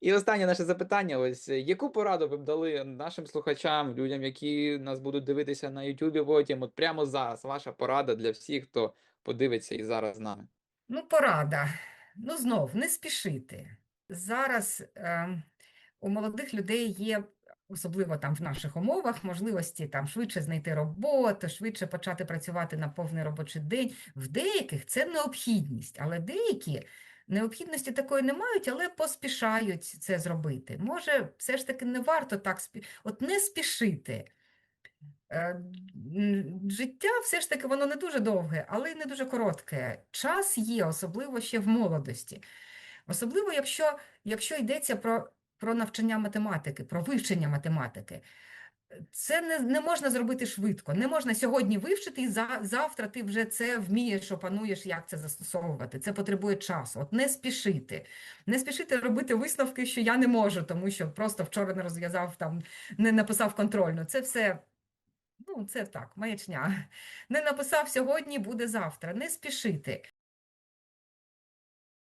І останнє наше запитання: ось е, яку пораду ви б дали нашим слухачам, людям, які нас будуть дивитися на Ютубі потім, от прямо зараз, ваша порада для всіх, хто подивиться і зараз з нами. Ну, порада. Ну, знов, не спішити. Зараз ем, у молодих людей є, особливо там в наших умовах, можливості там швидше знайти роботу, швидше почати працювати на повний робочий день. В деяких це необхідність, але деякі необхідності такої не мають, але поспішають це зробити. Може, все ж таки не варто так спі... От не спішити. Е, Життя все ж таки воно не дуже довге, але й не дуже коротке. Час є, особливо ще в молодості. Особливо, якщо, якщо йдеться про, про навчання математики, про вивчення математики. Це не, не можна зробити швидко. Не можна сьогодні вивчити, і за, завтра ти вже це вмієш, опануєш, як це застосовувати. Це потребує часу. От не спішити. Не спішити робити висновки, що я не можу, тому що просто вчора не розв'язав там, не написав контрольну. Це все. Ну, це так, маячня. Не написав сьогодні, буде завтра. Не спішити.